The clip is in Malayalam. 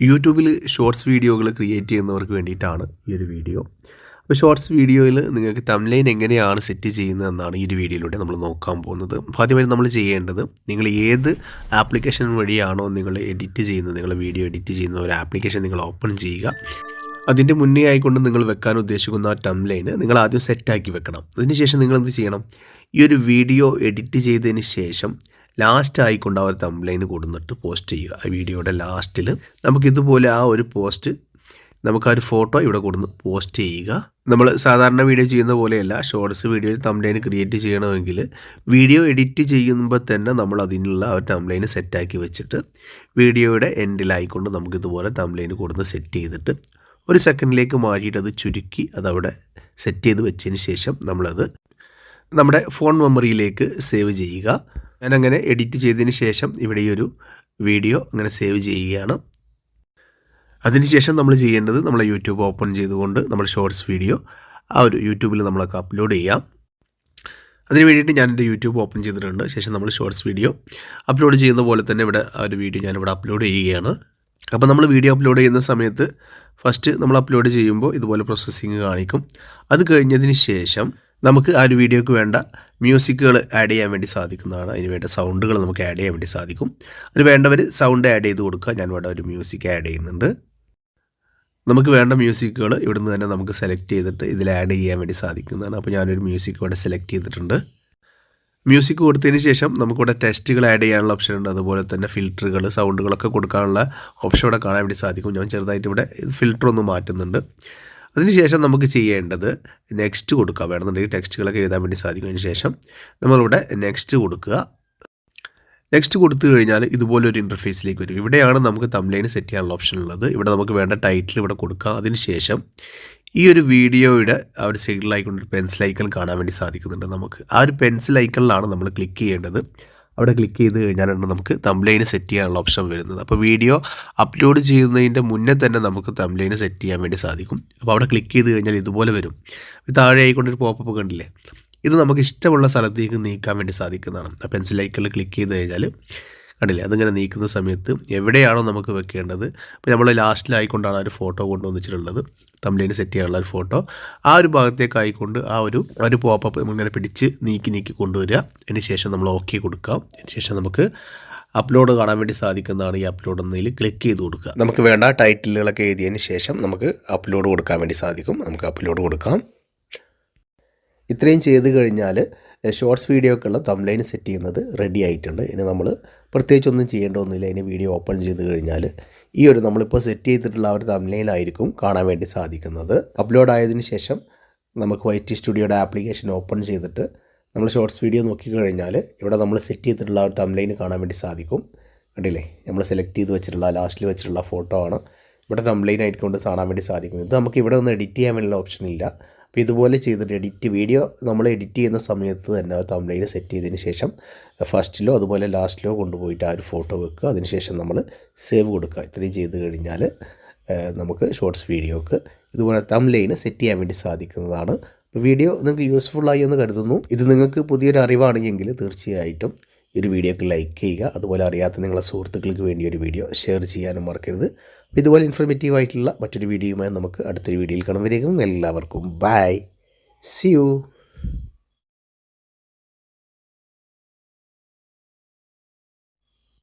യൂട്യൂബിൽ ഷോർട്സ് വീഡിയോകൾ ക്രിയേറ്റ് ചെയ്യുന്നവർക്ക് വേണ്ടിയിട്ടാണ് ഈ ഒരു വീഡിയോ. അപ്പോൾ ഷോർട്സ് വീഡിയോയിൽ നിങ്ങൾക്ക് തംലൈൻ എങ്ങനെയാണ് സെറ്റ് ചെയ്യുന്നതെന്നാണ് ഈ ഒരു വീഡിയോയിലൂടെ നമ്മൾ നോക്കാൻ പോകുന്നത്. ആദ്യമായി നമ്മൾ ചെയ്യേണ്ടത് നിങ്ങൾ ഏത് ആപ്ലിക്കേഷൻ വഴിയാണോ നിങ്ങൾ എഡിറ്റ് ചെയ്യുന്നത് നിങ്ങൾ വീഡിയോ എഡിറ്റ് ചെയ്യുന്ന ഒരു ആപ്ലിക്കേഷൻ നിങ്ങൾ ഓപ്പൺ ചെയ്യുക. അതിന്റെ മുന്നേ ആയിക്കൊണ്ട് നിങ്ങൾ വെക്കാൻ ഉദ്ദേശിക്കുന്ന ആ ടംലൈന് നിങ്ങൾ ആദ്യം സെറ്റാക്കി വെക്കണം. അതിനുശേഷം നിങ്ങൾ എന്ത് ചെയ്യണം? ഈ ഒരു വീഡിയോ എഡിറ്റ് ചെയ്തതിന് ശേഷം ലാസ്റ്റ് ആയിക്കൊണ്ട് അവർ ഒരു കൊടുത്തിട്ട് പോസ്റ്റ് ചെയ്യുക. ആ വീഡിയോയുടെ ലാസ്റ്റിൽ നമുക്കിതുപോലെ ആ ഒരു പോസ്റ്റ് നമുക്ക് ആ ഒരു ഫോട്ടോ ഇവിടെ കൊടുന്ന് പോസ്റ്റ് ചെയ്യുക. നമ്മൾ സാധാരണ വീഡിയോ ചെയ്യുന്ന പോലെയല്ല ഷോർട്സ് വീഡിയോയിൽ തംലൈന് ക്രിയേറ്റ് ചെയ്യണമെങ്കിൽ വീഡിയോ എഡിറ്റ് ചെയ്യുമ്പോൾ തന്നെ നമ്മൾ അതിനുള്ള ആ ഒരു തംലൈന് സെറ്റാക്കി വെച്ചിട്ട് വീഡിയോയുടെ എൻഡിലായിക്കൊണ്ട് നമുക്കിതുപോലെ തംലൈന് കൊടുന്ന് സെറ്റ് ചെയ്തിട്ട് ഒരു സെക്കൻഡിലേക്ക് മാറ്റിയിട്ട് അത് ചുരുക്കി അതവിടെ സെറ്റ് ചെയ്ത് വെച്ചതിന് ശേഷം നമ്മളത് നമ്മുടെ ഫോൺ മെമ്മറിയിലേക്ക് സേവ് ചെയ്യുക. ഞാനങ്ങനെ എഡിറ്റ് ചെയ്തതിന് ശേഷം ഇവിടെ ഈ ഒരു വീഡിയോ അങ്ങനെ സേവ് ചെയ്യുകയാണ്. അതിനുശേഷം നമ്മൾ ചെയ്യേണ്ടത് നമ്മൾ യൂട്യൂബ് ഓപ്പൺ ചെയ്തുകൊണ്ട് നമ്മൾ ഷോർട്സ് വീഡിയോ ആ ഒരു യൂട്യൂബിൽ നമ്മളൊക്കെ അപ്ലോഡ് ചെയ്യാം. അതിന് വേണ്ടിയിട്ട് ഞാൻ എന്റെ യൂട്യൂബ് ഓപ്പൺ ചെയ്തിട്ടുണ്ട്. ശേഷം നമ്മൾ ഷോർട്സ് വീഡിയോ അപ്ലോഡ് ചെയ്യുന്ന പോലെ തന്നെ ഇവിടെ ആ ഒരു വീഡിയോ ഞാനിവിടെ അപ്ലോഡ് ചെയ്യുകയാണ്. അപ്പോൾ നമ്മൾ വീഡിയോ അപ്ലോഡ് ചെയ്യുന്ന സമയത്ത് ഫസ്റ്റ് നമ്മൾ അപ്ലോഡ് ചെയ്യുമ്പോൾ ഇതുപോലെ പ്രോസസ്സിങ് കാണിക്കും. അത് കഴിഞ്ഞതിന് ശേഷം നമുക്ക് ആ ഒരു വീഡിയോക്ക് വേണ്ട മ്യൂസിക്കുകൾ ആഡ് ചെയ്യാൻ വേണ്ടി സാധിക്കുന്നതാണ്. അതിന് വേണ്ട സൗണ്ടുകൾ നമുക്ക് ആഡ് ചെയ്യാൻ വേണ്ടി സാധിക്കും. അതിന് വേണ്ടവർ സൗണ്ട് ആഡ് ചെയ്ത് കൊടുക്കുക. ഞാൻ വേണ്ട ഒരു മ്യൂസിക് ആഡ് ചെയ്യുന്നുണ്ട്. നമുക്ക് വേണ്ട മ്യൂസിക്കുകൾ ഇവിടുന്ന് തന്നെ നമുക്ക് സെലക്ട് ചെയ്തിട്ട് ഇതിൽ ആഡ് ചെയ്യാൻ വേണ്ടി സാധിക്കുന്നതാണ്. അപ്പോൾ ഞാനൊരു മ്യൂസിക് ഇവിടെ സെലക്ട് ചെയ്തിട്ടുണ്ട്. മ്യൂസിക് കൊടുത്തതിന് ശേഷം നമുക്കിവിടെ ടെസ്റ്റുകൾ ആഡ് ചെയ്യാനുള്ള ഓപ്ഷൻ ഉണ്ട്. അതുപോലെ തന്നെ ഫിൽറ്ററുകൾ സൗണ്ടുകളൊക്കെ കൊടുക്കാനുള്ള ഓപ്ഷൻ ഇവിടെ കാണാൻ വേണ്ടി സാധിക്കും. ഞാൻ ചെറുതായിട്ട് ഇവിടെ ഫിൽറ്റർ ഒന്ന് മാറ്റുന്നുണ്ട്. അതിനുശേഷം നമുക്ക് ചെയ്യേണ്ടത് നെക്സ്റ്റ് കൊടുക്കുക വേണമെന്നുണ്ടെങ്കിൽ ടെക്സ്റ്റുകളൊക്കെ എഴുതാൻ വേണ്ടി സാധിക്കും അതിന് ശേഷം നമ്മളിവിടെ നെക്സ്റ്റ് കൊടുക്കുക. നെക്സ്റ്റ് കൊടുത്തു കഴിഞ്ഞാൽ ഇതുപോലൊരു ഇന്റർഫേസിലേക്ക് വരും. ഇവിടെയാണ് നമുക്ക് തംലൈൻ സെറ്റ് ചെയ്യാനുള്ള ഓപ്ഷൻ ഉള്ളത്. ഇവിടെ നമുക്ക് വേണ്ട ടൈറ്റിൽ ഇവിടെ കൊടുക്കുക അതിനുശേഷം ഈ ഒരു വീഡിയോയുടെ ആ ഒരു സൈഡിലായിക്കൊണ്ട് പെൻസിൽ ഐക്കൺ കാണാൻ വേണ്ടി സാധിക്കുന്നുണ്ട് നമുക്ക്. ആ ഒരു പെൻസിൽ ഐക്കണിലാണ് നമ്മൾ ക്ലിക്ക് ചെയ്യേണ്ടത്. അവിടെ ക്ലിക്ക് ചെയ്ത് കഴിഞ്ഞാലാണ് നമുക്ക് തംബ്ലൈന് സെറ്റ് ചെയ്യാനുള്ള ഓപ്ഷൻ വരുന്നത്. അപ്പോൾ വീഡിയോ അപ്ലോഡ് ചെയ്യുന്നതിന്റെ മുന്നേ തന്നെ നമുക്ക് തംബ്ലൈന് സെറ്റ് ചെയ്യാൻ വേണ്ടി സാധിക്കും. അപ്പോൾ അവിടെ ക്ലിക്ക് ചെയ്ത് കഴിഞ്ഞാൽ ഇതുപോലെ വരും. താഴെ ആയിക്കൊണ്ടൊരു പോപ്പപ്പ് കണ്ടില്ലേ? ഇത് നമുക്ക് ഇഷ്ടമുള്ള സ്ഥലത്തേക്ക് നീക്കാൻ വേണ്ടി സാധിക്കുന്നതാണ്. ആ പെൻസിൽ ഐക്കണിൽ ക്ലിക്ക് ചെയ്ത് കഴിഞ്ഞാൽ കണ്ടില്ലേ? അതിങ്ങനെ നീക്കുന്ന സമയത്ത് എവിടെയാണോ നമുക്ക് വെക്കേണ്ടത്. അപ്പോൾ നമ്മൾ ലാസ്റ്റിലായിക്കൊണ്ടാണ് ആ ഒരു ഫോട്ടോ കൊണ്ടുവന്നിട്ടുള്ളത്. തമ്മിലിന് സെറ്റ് ചെയ്യാനുള്ള ഒരു ഫോട്ടോ. ആ ഒരു ഭാഗത്തേക്ക് ആയിക്കൊണ്ട് ആ ഒരു ഒരു പോപ്പപ്പ് ഇങ്ങനെ പിടിച്ച് നീക്കി നീക്കി കൊണ്ടുവരിക. അതിന് ശേഷം നമ്മൾ ഓക്കെ കൊടുക്കുക അതിന് ശേഷം നമുക്ക് അപ്ലോഡ് കാണാൻ വേണ്ടി സാധിക്കുന്നതാണ് ഈ അപ്ലോഡ് എന്നതിൽ ക്ലിക്ക് ചെയ്ത് കൊടുക്കുക. നമുക്ക് വേണ്ട ടൈറ്റിലുകളൊക്കെ എഴുതിയതിന് ശേഷം നമുക്ക് അപ്ലോഡ് കൊടുക്കാൻ വേണ്ടി സാധിക്കും. നമുക്ക് അപ്ലോഡ് കൊടുക്കാം. ഇത്രയും ചെയ്ത് കഴിഞ്ഞാൽ ഷോർട്സ് വീഡിയോക്കുള്ള തംലൈൻ സെറ്റ് ചെയ്യുന്നത് റെഡി ആയിട്ടുണ്ട്. ഇനി നമ്മൾ പ്രത്യേകിച്ചൊന്നും ചെയ്യേണ്ടതൊന്നുമില്ല ഇനി വീഡിയോ ഓപ്പൺ ചെയ്ത് കഴിഞ്ഞാൽ ഈ ഒരു നമ്മളിപ്പോൾ സെറ്റ് ചെയ്തിട്ടുള്ള ഒരു തംലൈനായിരിക്കും കാണാൻ വേണ്ടി സാധിക്കുന്നത്. അപ്ലോഡ് ആയതിനു ശേഷം നമുക്ക് വൈറ്റ് സ്റ്റുഡിയോയുടെ ആപ്ലിക്കേഷൻ ഓപ്പൺ ചെയ്തിട്ട് നമ്മൾ ഷോർട്സ് വീഡിയോ നോക്കിക്കഴിഞ്ഞാൽ ഇവിടെ നമ്മൾ സെറ്റ് ചെയ്തിട്ടുള്ള ഒരു തംലൈന് കാണാൻ വേണ്ടി സാധിക്കും. കണ്ടില്ലേ? നമ്മൾ സെലക്ട് ചെയ്ത് വെച്ചിട്ടുള്ള ലാസ്റ്റിൽ വെച്ചിട്ടുള്ള ഫോട്ടോ ആണ്. ഇവിടെ തംലൈൻ ആയിക്കൊണ്ട് കാണാൻ വേണ്ടി സാധിക്കുന്നത് ഇത് നമുക്ക് ഇവിടെ ഒന്ന് എഡിറ്റ് ചെയ്യാൻ വേണ്ടിയുള്ള ഓപ്ഷൻ ഇല്ല. അപ്പോൾ ഇതുപോലെ ചെയ്തിട്ട് എഡിറ്റ് വീഡിയോ നമ്മൾ എഡിറ്റ് ചെയ്യുന്ന സമയത്ത് തന്നെ തംലൈൻ സെറ്റ് ചെയ്തതിന് ശേഷം ഫസ്റ്റിലോ അതുപോലെ ലാസ്റ്റിലോ കൊണ്ടുപോയിട്ട് ആ ഒരു ഫോട്ടോ വെക്കുക. അതിനുശേഷം നമ്മൾ സേവ് കൊടുക്കുക. ഇത്രയും ചെയ്ത് കഴിഞ്ഞാൽ നമുക്ക് ഷോർട്സ് വീഡിയോക്ക് ഇതുപോലെ തംലൈന് സെറ്റ് ചെയ്യാൻ വേണ്ടി സാധിക്കുന്നതാണ്. വീഡിയോ നിങ്ങൾക്ക് യൂസ്ഫുൾ ആയി എന്ന് കരുതുന്നു. ഇത് നിങ്ങൾക്ക് പുതിയൊരു അറിവാണെങ്കിൽ തീർച്ചയായിട്ടും ഈ ഒരു വീഡിയോക്ക് ലൈക്ക് ചെയ്യുക. അതുപോലെ അറിയാത്ത നിങ്ങളുടെ സുഹൃത്തുക്കൾക്ക് വേണ്ടി ഒരു വീഡിയോ ഷെയർ ചെയ്യാനും മറക്കരുത്. ഇതുപോലെ ഇൻഫർമേറ്റീവ് ആയിട്ടുള്ള മറ്റൊരു വീഡിയോയുമായി നമുക്ക് അടുത്തൊരു വീഡിയോയിൽ കാണുമ്പോഴേക്കും എല്ലാവർക്കും. By C U